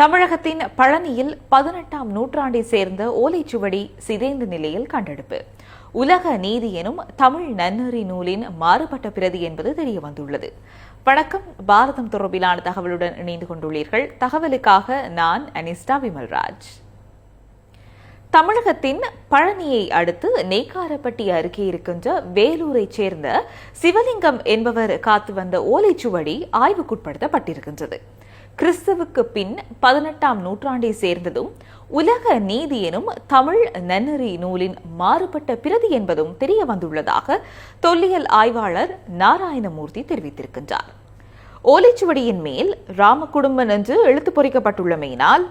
தமிழகத்தின் பழனியில் பதினெட்டாம் நூற்றாண்டை சேர்ந்த ஓலைச்சுவடி சிதைந்த நிலையில் கண்டெடுப்பு. உலக நீதி எனும் தமிழ் நன்னறி நூலின் மாறுபட்ட பிரதி என்பது தெரிய வந்துள்ளது வணக்கம். பாரதம் தொடர்பிலான தகவலுடன் இணைந்து கொண்டுள்ளீர்கள். தகவலுக்காக நான் அனிஸ்டா விமல்ராஜ். தமிழகத்தின் பழனியை அடுத்து நெய்க்காரப்பட்டி அருகே இருக்கின்ற வேலூரைச் சேர்ந்த சிவலிங்கம் என்பவர் காத்து வந்த ஓலைச்சுவடி ஆய்வுக்குட்படுத்தப்பட்டிருக்கின்றது. கிறிஸ்துவுக்கு பின் பதினெட்டாம் நூற்றாண்டை சேர்ந்ததும் உலக நீதி எனும் தமிழ் நன்னறி நூலின் மாறுபட்ட பிரதி என்பதும் தெரிய வந்துள்ளதாக தொல்லியல் ஆய்வாளர் நாராயணமூர்த்தி தெரிவித்திருக்கின்றார். ஓலைச்சுவடியின் மேல் ராமகுடும்பன் என்று எழுத்து பொறிக்கப்பட்டுள்ளமையினால்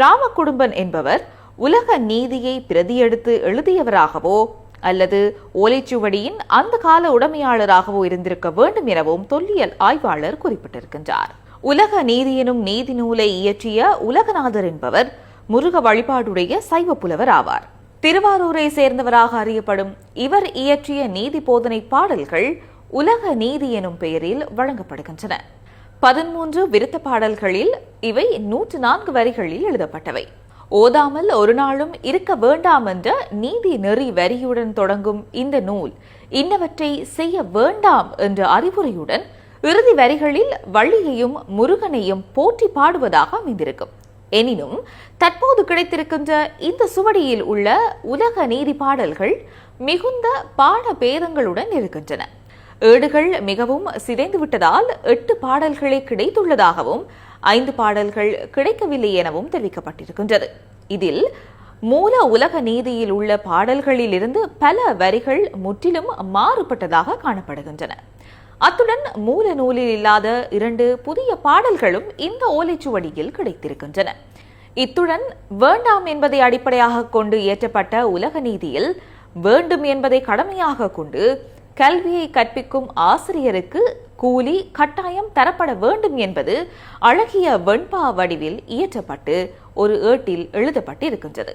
ராமகுடும்பன் என்பவர் உலக நீதியை பிரதியெடுத்து எழுதியவராகவோ அல்லது ஓலைச்சுவடியின் அந்த கால உடைமையாளராகவோ இருந்திருக்க வேண்டும் எனவும் தொல்லியல் ஆய்வாளர் குறிப்பிட்டிருக்கின்றார். உலக நீதி எனும் நீதி நூலை இயற்றிய உலகநாதர் என்பவர் முருக வழிபாடுடைய சைவ புலவர் ஆவார். திருவாரூரை சேர்ந்தவராக அறியப்படும் இவர் இயற்றிய நீதி போதனை பாடல்கள் உலக நீதி எனும் பெயரில் வழங்கப்படுகின்றன. பதிமூன்று விருத்த பாடல்களில் இவை நூற்று நான்கு வரிகளில் எழுதப்பட்டவை. ஓதாமல் ஒரு நாளும் இருக்க வேண்டாம் என்ற நீதி நெறி வரியுடன் தொடங்கும் இந்த நூல் இன்னவற்றை செய்ய வேண்டாம் என்ற அறிவுரையுடன் இறுதி வரிகளில் வள்ளியையும் முருகனையும் போற்றி பாடுவதாக அமைந்திருக்கும். எனினும் தற்போது கிடைத்திருக்கின்ற இந்த சுவடியில் உள்ள உலக நீதி பாடல்கள் மிகுந்த பாட பேதங்களுடன் இருக்கின்றன. ஏடுகள் மிகவும் சிதைந்து விட்டதால் எட்டு பாடல்களே கிடைத்துள்ளதாகவும் ஐந்து பாடல்கள் கிடைக்கவில்லை எனவும் தெரிவிக்கப்பட்டிருக்கின்றது. இதில் மூல உலக நீதியில் உள்ள பாடல்களில் இருந்து பல வரிகள் முற்றிலும் மாறுபட்டதாக காணப்படுகின்றன. அத்துடன் மூல நூலில் இல்லாத இரண்டு புதிய பாடல்களும் இந்த ஓலைச்சுவடியில் கிடைத்திருக்கின்றன. இத்துடன் வேண்டாம் என்பதை அடிப்படையாக கொண்டு இயற்றப்பட்ட உலக நீதியில் வேண்டும் என்பதை கடமையாக கொண்டு கல்வியை கற்பிக்கும் ஆசிரியருக்கு கூலி கட்டாயம் தரப்பட வேண்டும் என்பது அழகிய வெண்பா வடிவில் இயற்றப்பட்டு ஒரு ஏட்டில் எழுதப்பட்டு இருக்கின்றது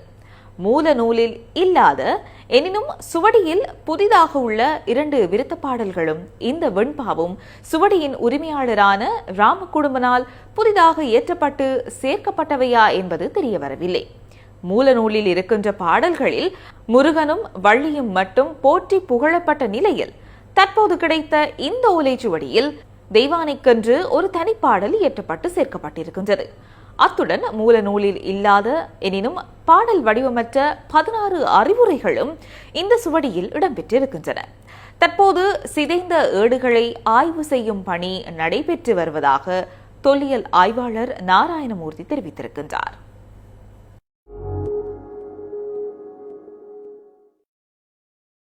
மூல நூலில் இல்லாத எனினும் சுவடியில் புதிதாக உள்ள இரண்டு விருத்த பாடல்களும் இந்த வெண்பாவும் சுவடியின் உரிமையாளரான ராமகுடும்பனால் புதிதாக இயற்றப்பட்டு சேர்க்கப்பட்டவையா என்பது தெரிய வரவில்லை மூல இருக்கின்ற பாடல்களில் முருகனும் வள்ளியும் மட்டும் போற்றி புகழப்பட்ட நிலையில் தற்போது கிடைத்த இந்த ஓலைச்சுவடியில் தெய்வானைக்கென்று ஒரு தனிப்பாடல் இயற்றப்பட்டு சேர்க்கப்பட்டிருக்கின்றது. அத்துடன் மூல நூலில் இல்லாத எனினும் பாடல் வடிவமற்ற பதினாறு அறிவுரைகளும் இந்த சுவடியில் இடம்பெற்றிருக்கின்றன. தற்போது சிதைந்த ஏடுகளை ஆய்வு செய்யும் பணி நடைபெற்று வருவதாக தொல்லியல் ஆய்வாளர் நாராயணமூர்த்தி தெரிவித்திருக்கின்றார்.